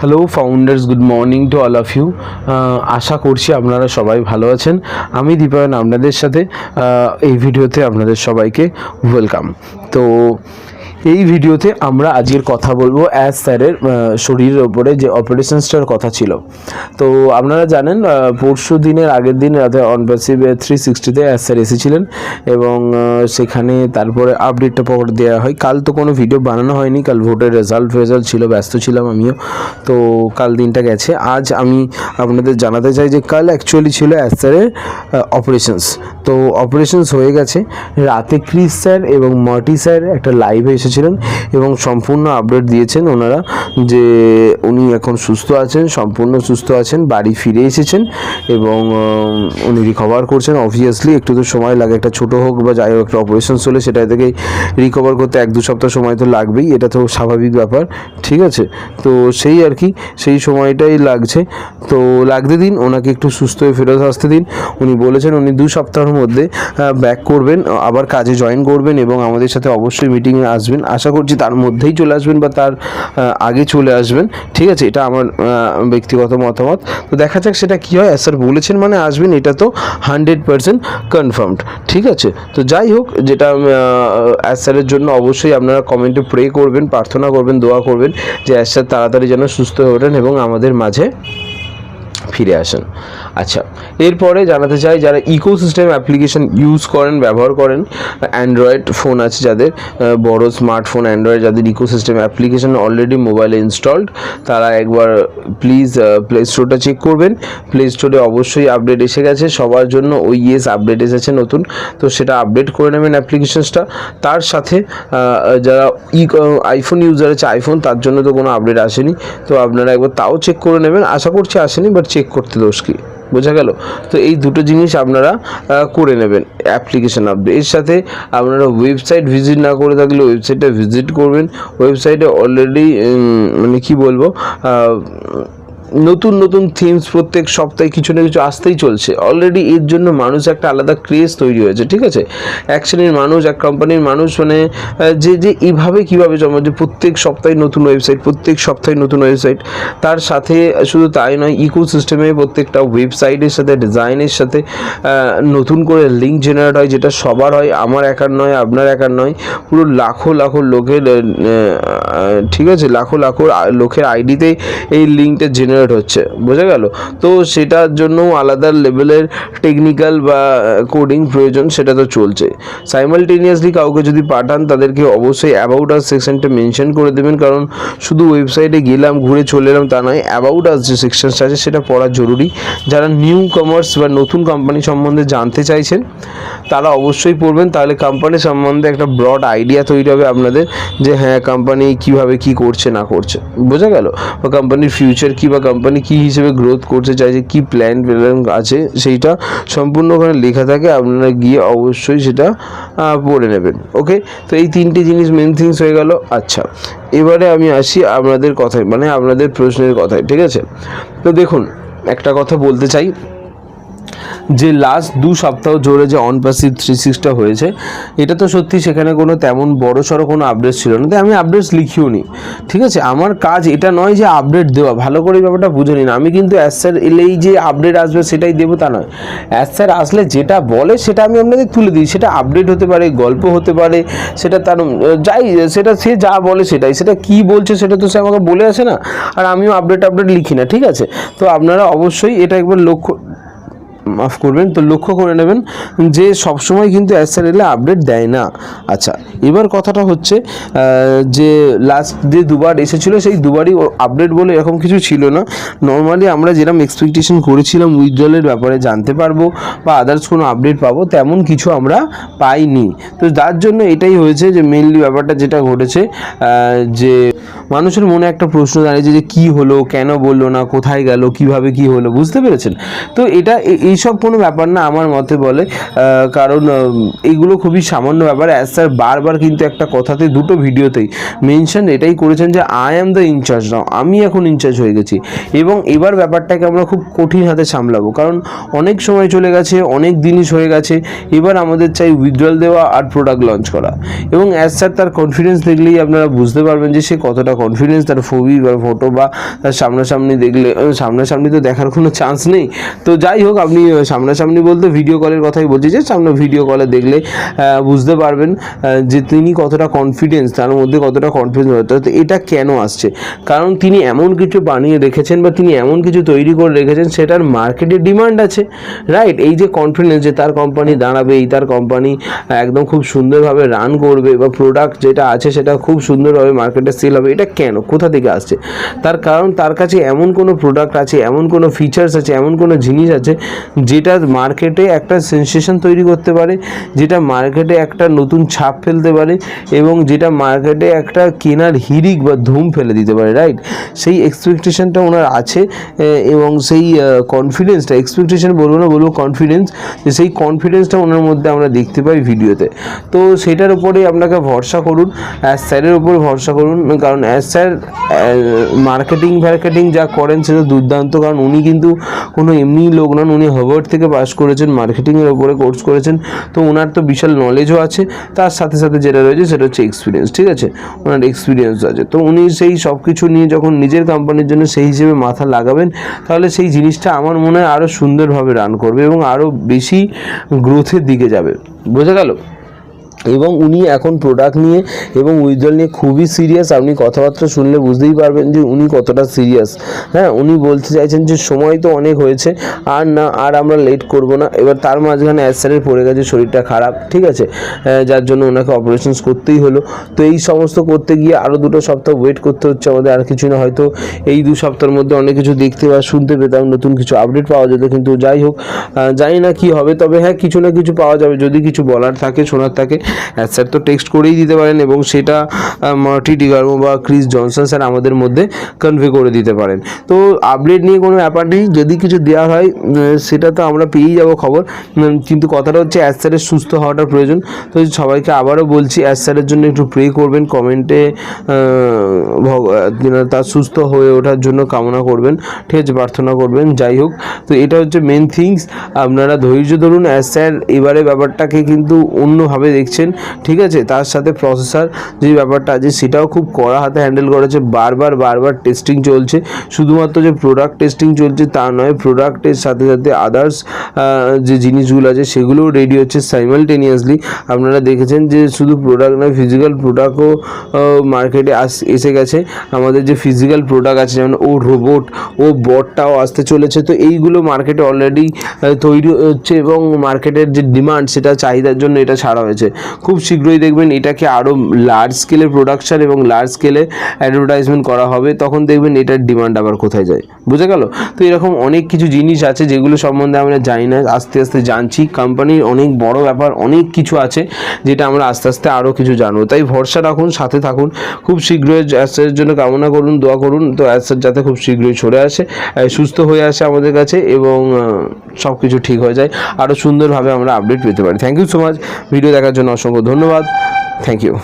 Hello founders good morning to all of you আশা করছি আপনারা সবাই ভালো আছেন। আমি দীপায়ন, আপনাদের সাথে এই ভিডিওতে আপনাদের সবাইকে ওয়েলকাম তো এই ভিডিওতে আমরা আজকের কথা বলব অ্যাজ স্যারের শরীরের ওপরে যে অপারেশনসটার কথা ছিল। তো আপনারা জানেন পরশু দিনের আগের দিন রাতে অনপাসিভ থ্রি সিক্সটিতে অ্যাজ স্যার এসেছিলেন এবং সেখানে তারপরে আপডেটটা পর দেওয়া হয়। কাল তো কোনো ভিডিও বানানো হয়নি, কাল ভোটের রেজাল্ট ফেজাল্ট ছিল, ব্যস্ত ছিলাম আমিও। তো কাল দিনটা গেছে। আজ আমি আপনাদের জানাতে চাই যে কাল অ্যাকচুয়ালি ছিল অ্যাজ স্যারের অপারেশনস তো অপারেশনস হয়ে গেছে। রাতে ক্রিস স্যার এবং মার্টি স্যার একটা লাইভে এসেছিলেন এবং সম্পূর্ণ আপডেট দিয়েছেন ওনারা যে উনি এখন সুস্থ আছেন, সম্পূর্ণ সুস্থ আছেন, বাড়ি ফিরে এসেছেন এবং উনি রিকভার করছেন। অবভিয়াসলি একটু তো সময় লাগে, একটা ছোট হোক বা যাই হোক, একটা অপারেশন হলে সেটা থেকে রিকভার করতে এক দু সপ্তাহ সময় তো লাগবেই, এটা তো স্বাভাবিক ব্যাপার, ঠিক আছে? তো সেই আর কি, সেই সময়টাই লাগছে। তো লাগতে দিন, ওনাকে একটু সুস্থ হয়ে ফেরত আসতে দিন। উনি বলেছেন উনি দু সপ্তাহের মধ্যে ব্যাক করবেন, আবার কাজে জয়েন করবেন এবং আমাদের সাথে অবশ্যই মিটিংয়ে আসবেন। আশা করছি তার মধ্যেই চলে আসবেন বা তার আগে চলে আসবেন। ঠিক আছে, এটা আমার ব্যক্তিগত মতামত। তো দেখা যাক সেটা কী হয়। স্যার বলেছেন মানে আসবেন, এটা তো হান্ড্রেড পার্সেন্ট কনফার্মড। ঠিক আছে, তো যাই হোক, যেটা স্যারের জন্য অবশ্যই আপনারা কমেন্টে প্রে করবেন, প্রার্থনা করবেন, দোয়া করবেন যে স্যার তাড়াতাড়ি যেন সুস্থ হয়ে ওঠেন এবং আমাদের মাঝে ফিরে আসেন। আচ্ছা এরপরে জানাতে চাই যারা ইকোসিস্টেম অ্যাপ্লিকেশন ইউজ করেন, ব্যবহার করেন অ্যান্ড্রয়েড ফোন আছে যাদের বড় স্মার্টফোন অ্যান্ড্রয়েড যাদের ইকো ইকোসিস্টেম অ্যাপ্লিকেশন অলরেডি মোবাইলে ইনস্টলড তারা একবার প্লিজ প্লে স্টোরটা চেক করবেন। প্লে স্টোরে অবশ্যই আপডেট এসে গেছে, সবার জন্য ওই ইয়েস আপডেট এসেছে নতুন। তো সেটা আপডেট করে নেবেন অ্যাপ্লিকেশনসটা তার সাথে যারা ই আইফোন ইউজার আছে আইফোন তার জন্য তো কোনো আপডেট আসেনি। তো আপনারা একবার তাও চেক করে নেবেন। আশা করছি আসেনি বাট চেক করতে দোষ কি? বোঝা গেল? তো এই দুটো জিনিস আপনারা করে নেবেন অ্যাপ্লিকেশান আপডেট এর সাথে আপনারা ওয়েবসাইট ভিজিট না করে থাকলে ওয়েবসাইটটা ভিজিট করবেন। ওয়েবসাইটে অলরেডি মানে কি বলব নতুন নতুন থিমস প্রত্যেক সপ্তাহে কিছু না কিছু আসতেই চলছে। অলরেডি এর জন্য মানুষ একটা আলাদা ক্রেজ তৈরি হয়েছে, ঠিক আছে? এক শ্রেণির মানুষ, এক কোম্পানির মানুষ মানে যে যে এইভাবে কীভাবে জমা যে প্রত্যেক সপ্তাহে নতুন ওয়েবসাইট প্রত্যেক সপ্তাহে নতুন ওয়েবসাইট তার সাথে শুধু তাই নয় ইকো সিস্টেমে প্রত্যেকটা ওয়েবসাইটের সাথে ডিজাইনের সাথে নতুন করে লিঙ্ক জেনারেট হয়, যেটা সবার হয়, আমার একার নয়, আপনার একার নয়, পুরো লাখো লাখো লোকের ঠিক আছে? লাখো লাখো লোকের আইডিতে এই লিঙ্কটা জেনারেট হচ্ছে, বোঝা গেল? তো সেটার জন্য আলাদা লেভেলের টেকনিক্যাল বা কোডিং প্রয়োজন, সেটা তো চলছে। সাইমালটেনিয়াসলি কাউকে যদি পাঠান, তাদেরকে অবশ্যই অ্যাবাউট আস সেকশনটা মেনশন করে দেবেন, কারণ শুধু ওয়েবসাইটে গেলাম, ঘুরে চলে এলাম, তা নয় অ্যাবাউট আস যে সেকশনটা আছে, সেটা পড়া জরুরি। যারা নিউ কমার্স বা নতুন কোম্পানি সম্বন্ধে জানতে চাইছেন, তারা অবশ্যই পড়বেন। তাহলে কোম্পানি সম্বন্ধে একটা ব্রড আইডিয়া তৈরি হবে আপনাদের, যে হ্যাঁ কোম্পানি কীভাবে কি করছে, না করছে। বোঝা গেল? বা কোম্পানির ফিউচার কি বা কোম্পানি কি হিসেবে গ্রোথ করতে চাইছে কি প্ল্যান প্ল্যান আছে, সেইটা সম্পূর্ণ ওখানে লেখা থাকে, আপনারা গিয়ে অবশ্যই সেটা পড়ে নেবেন ওকে তো এই তিনটে জিনিস মেন থিংস হয়ে গেল। আচ্ছা এবারে আমি আসি আপনাদের কথায় মানে আপনাদের প্রশ্নের কথায়, ঠিক আছে? তো দেখুন, একটা কথা বলতে চাই। যে লাস্ট দু সপ্তাহ জোরে যে অনপাসিভ থ্রি সিক্সটা হয়েছে, এটা তো সত্যি সেখানে কোনো তেমন বড় সড়ো কোনো আপডেট ছিল না। তাই আমি আপডেটস লিখিও নি। ঠিক আছে? আমার কাজ এটা নয় যে আপডেট দেওয়া। ভালো করে ব্যাপারটা বুঝে নিন। আমি কিন্তু অ্যাস স্যার এলেই যে আপডেট আসবে সেটাই দেবো তা নয়। অ্যাস স্যার আসলে যেটা বলে সেটা আমি আপনাদের তুলে দিই। সেটা আপডেট হতে পারে, গল্প হতে পারে, সেটা তার, যাই, সেটা সে যা বলে সেটাই। সেটা কি বলছে সেটা তো সে আমাকে বলে আসে না। আর আমিও আপডেট আপডেট লিখি না। ঠিক আছে? তো আপনারা অবশ্যই এটা একবার লক্ষ্য মাফ করবেন, তো লক্ষ্য করে নেবেন যে সবসময় কিন্তু অ্যাসার এলে আপডেট দেয় না। আচ্ছা এবার কথাটা হচ্ছে যে লাস্ট যে দুবার এসেছিল, সেই দুবারই আপডেট বলে এরকম কিছু ছিল না। নর্মালি আমরা যেরকম এক্সপেকটেশন করেছিলাম উইথড্রলের ব্যাপারে জানতে পারব বা আদার্স কোনো আপডেট পাবো, তেমন কিছু আমরা পাইনি। তো যার জন্য এটাই হয়েছে যে মেনলি ব্যাপারটা যেটা ঘটেছে যে মানুষের মনে একটা প্রশ্ন দাঁড়িয়েছে যে কি হলো, কেন বলল না, কোথায় গেল, কীভাবে কি হলো, বুঝতে পেরেছেন? তো এটা এই এইসব কোনো ব্যাপার না আমার মতে বলে। কারণ এগুলো খুবই সামান্য ব্যাপার। অ্যাজ স্যার বারবার কিন্তু একটা কথাতে দুটো ভিডিওতেই মেনশন এটাই করেছেন যে I am the incharge now আমি এখন ইনচার্জ হয়ে গেছি। এবং এবার ব্যাপারটাকে আমরা খুব কঠিন হাতে সামলাবো। কারণ, অনেক সময় চলে গেছে, অনেক জিনিস হয়ে গেছে। এবার আমাদের চাই উইথড্রল দেওয়া আর প্রোডাক্ট লঞ্চ করা। এবং অ্যাজ স্যার তার কনফিডেন্স দেখলেই আপনারা বুঝতে পারবেন যে, সে কতটা কনফিডেন্স তার ছবি বা ফটো বা তার সামনাসামনি দেখলে, সামনাসামনি তো দেখার কোনো চান্স নেই। তো যাই হোক, আপনি সামনাসামনি বলতে ভিডিও কলের কথাই বলছি, যে সামনে ভিডিও কলে দেখলে বুঝতে পারবেন যে তিনি কতটা কনফিডেন্স তার মধ্যে কতটা কনফিডেন্স তো এটা কেন আসছে? কারণ তিনি এমন কিছু বানিয়ে রেখেছেন বা তিনি এমন কিছু তৈরি করে রেখেছেন, সেটার মার্কেটে ডিমান্ড আছে রাইট এই যে কনফিডেন্স যে তার কোম্পানি দাঁড়াবে, এই তার কোম্পানি একদম খুব সুন্দরভাবে রান করবে বা প্রোডাক্ট যেটা আছে সেটা খুব সুন্দরভাবে মার্কেটে সেল হবে, এটা কেন? কোথা থেকে আসছে? তার কারণ তার কাছে এমন কোনো প্রোডাক্ট আছে, এমন কোনো ফিচার্স আছে, এমন কোনো জিনিস আছে যেটা মার্কেটে একটা সেন্সেশন তৈরি করতে পারে, যেটা মার্কেটে একটা নতুন ছাপ ফেলতে পারে এবং যেটা মার্কেটে একটা কেনার হিরিক বা ধুম ফেলে দিতে পারে রাইট সেই এক্সপেকটেশনটা ওনার আছে এবং সেই কনফিডেন্সটা এক্সপেকটেশন বলব না, বলব কনফিডেন্স যে সেই কনফিডেন্সটা ওনার মধ্যে আমরা দেখতে পাই ভিডিওতে তো সেটার উপরেই আপনাকে ভরসা করুন অ্যাজ স্যারের উপর ভরসা করুন, কারণ অ্যাজ স্যার মার্কেটিং ফার্কেটিং যা করেন সেটা দুর্দান্ত, কারণ উনি কিন্তু কোনো এমনি লোক নন, উনি হার্ভার্ড থেকে পাস করেছেন মার্কেটিংয়ের ওপরে কোর্স করেছেন, তো ওনার তো বিশাল নলেজও আছে, তার সাথে সাথে যেটা রয়েছে সেটা হচ্ছে এক্সপিরিয়েন্স ঠিক আছে? ওনার এক্সপিরিয়েন্স আছে। তো উনি সেই সব কিছু নিয়ে যখন নিজের কোম্পানির জন্য সেই হিসেবে মাথা লাগাবেন, তাহলে সেই জিনিসটা আমার মনে হয় আরও সুন্দরভাবে রান করবে এবং আরও বেশি গ্রোথের দিকে যাবে। বোঝা গেল? এবং উনি এখন প্রোডাক্ট নিয়ে এবং উইথড্রল নিয়ে খুবই সিরিয়াস আপনি কথাবার্তা শুনলে বুঝতেই পারবেন যে উনি কতটা সিরিয়াস হ্যাঁ উনি বলতে চাইছেন যে সময় তো অনেক হয়েছে, আর না, আর আমরা লেট করব না। এবার তার মাঝখানে অ্যাসারের পড়ে গেছে, শরীরটা খারাপ, ঠিক আছে? যার জন্য ওনাকে অপারেশনস করতেই হলো। তো এই সমস্ত করতে গিয়ে আরও দুটো সপ্তাহ ওয়েট করতে হচ্ছে আমাদের, আর কিছু না, হয়তো এই দু সপ্তাহের মধ্যে অনেক কিছু দেখতে বা শুনতে পেতাম, নতুন কিছু আপডেট পাওয়া যেত, কিন্তু যাই হোক জানি না কি হবে, তবে হ্যাঁ কিছু না কিছু পাওয়া যাবে, যদি কিছু বলার থাকে, শোনার থাকে স্যার, তো টেক্সট করেই দিতে পারেন এবং সেটা মার্টি ডিগার্মো বা ক্রিস জনসন স্যার আমাদের মধ্যে কনভে করে দিতে পারেন। তো আপডেট নিয়ে কোনো ব্যাপার নেই, যদি কিছু দেওয়া হয় সেটা তো আমরা পেয়েই যাব খবর। কিন্তু কথাটা হচ্ছে অ্যাস স্যারের সুস্থ হওয়াটা প্রয়োজন। তো সবাইকে আবারও বলছি অ্যাস স্যারের জন্য একটু প্রে করবেন কমেন্টে তার সুস্থ হয়ে ওঠার জন্য কামনা করবেন ঠিক আছে প্রার্থনা করবেন, যাই হোক। তো এটা হচ্ছে মেন থিংস আপনারা ধৈর্য ধরুন অ্যাজ স্যার এবারে ব্যাপারটাকে কিন্তু অন্যভাবে দেখছেন, ঠিক আছে? তার সাথে প্রসেসর যে ব্যাপারটা আছে, সেটাও খুব কড়া হাতে হ্যান্ডেল করেছে, বারবার বারবার টেস্টিং চলছে। শুধুমাত্র যে প্রোডাক্ট টেস্টিং চলছে তা নয় প্রোডাক্টের সাথে সাথে আদার্স যে জিনিসগুলো আছে, সেগুলোও রেডি হচ্ছে সাইমালটেনিয়াসলি আপনারা দেখেছেন যে শুধু প্রোডাক্ট নয় ফিজিক্যাল প্রোডাক্টও মার্কেটে আস, এসে গেছে। আমাদের যে ফিজিক্যাল প্রোডাক্ট আছে, যেমন ও রোবট ও বটটাও আসতে চলেছে। তো এইগুলো মার্কেটে অলরেডি তৈরি হচ্ছে এবং মার্কেটের যে ডিমান্ড সেটা চাহিদার জন্য এটা ছাড়া হয়েছে। খুব শীঘ্রই দেখবেন এটাকে আরও লার্জ স্কেলে প্রোডাকশন এবং লার্জ স্কেলে অ্যাডভার্টাইজমেন্ট করা হবে। তখন দেখবেন এটার ডিমান্ড আবার কোথায় যায়। বুঝে গেল? তো এরকম অনেক কিছু জিনিস আছে যেগুলো সম্বন্ধে আমরা জানি না। আস্তে আস্তে জানছি। কোম্পানির অনেক বড় ব্যাপার, অনেক কিছু আছে যেটা আমরা আস্তে আস্তে আরও কিছু জানব। তাই ভরসা রাখুন, সাথে থাকুন। খুব শীঘ্রই অ্যাসের জন্য কামনা করুন, দোয়া করুন। তো অ্যাসের যাতে খুব শীঘ্রই সরে আসে সুস্থ হয়ে আসে আমাদের কাছে এবং সব কিছু ঠিক হয়ে যায়। আরও সুন্দরভাবে আমরা আপডেট পেতে পারি। Thank you so much video দেখার জন্য অসংখ্য ধন্যবাদ। Thank you